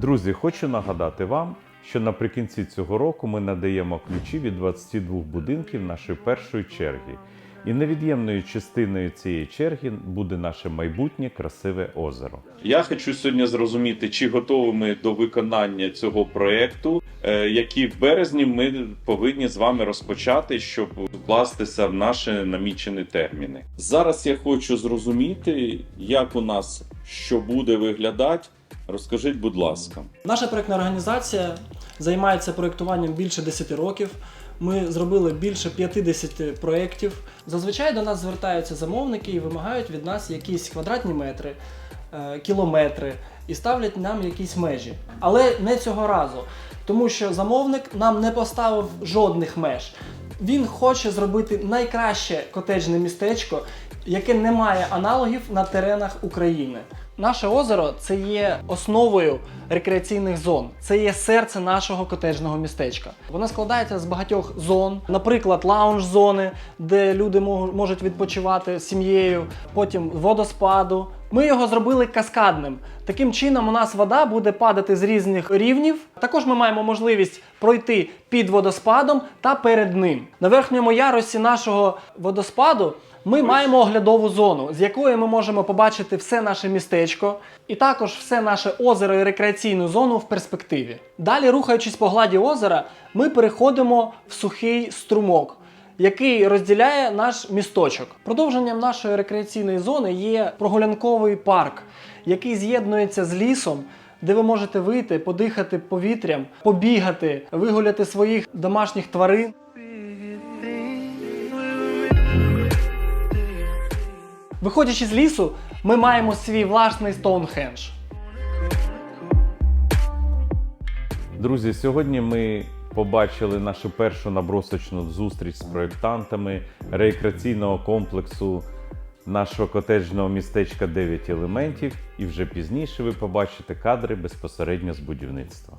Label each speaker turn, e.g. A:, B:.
A: Друзі, хочу нагадати вам, що наприкінці цього року ми надаємо ключі від 22 будинків нашої першої черги. І невід'ємною частиною цієї черги буде наше майбутнє красиве озеро.
B: Я хочу сьогодні зрозуміти, чи готові ми до виконання цього проекту, е, який в березні ми повинні з вами розпочати, щоб вкластися в наші намічені терміни. Зараз я хочу зрозуміти, як у нас що буде виглядати. Розкажіть, будь ласка.
C: Наша проєктна організація займається проєктуванням більше 10 років. Ми зробили більше 50 проєктів. Зазвичай до нас звертаються замовники і вимагають від нас якісь квадратні метри, е, кілометри і ставлять нам якісь межі. Але не цього разу, тому що замовник нам не поставив жодних меж. Він хоче зробити найкраще котеджне містечко, яке не має аналогів на теренах України. Наше озеро це є основою рекреаційних зон. Це є серце нашого котеджного містечка. Воно складається з багатьох зон, наприклад, лаунж-зони, де люди мож- можуть відпочивати з сім'єю, потім водоспаду. Ми його зробили каскадним. Таким чином, у нас вода буде падати з різних рівнів. Також ми маємо можливість пройти під водоспадом та перед ним. На верхньому ярусі нашого водоспаду ми маємо оглядову зону, з якої ми можемо побачити все наше містечко, і також все наше озеро і рекреаційну зону в перспективі. Далі, рухаючись по гладі озера, ми переходимо в сухий струмок. Який розділяє наш місточок. Продовженням нашої рекреаційної зони є прогулянковий парк, який з'єднується з лісом, де ви можете вийти, подихати повітрям, побігати, вигуляти своїх домашніх тварин. Виходячи з лісу, ми маємо свій власний Стоунхендж.
A: Друзі, сьогодні ми побачили нашу першу набросочну зустріч з проєктантами рекреаційного комплексу нашого котеджного містечка 9 елементів, і вже пізніше ви побачите кадри безпосередньо з будівництва.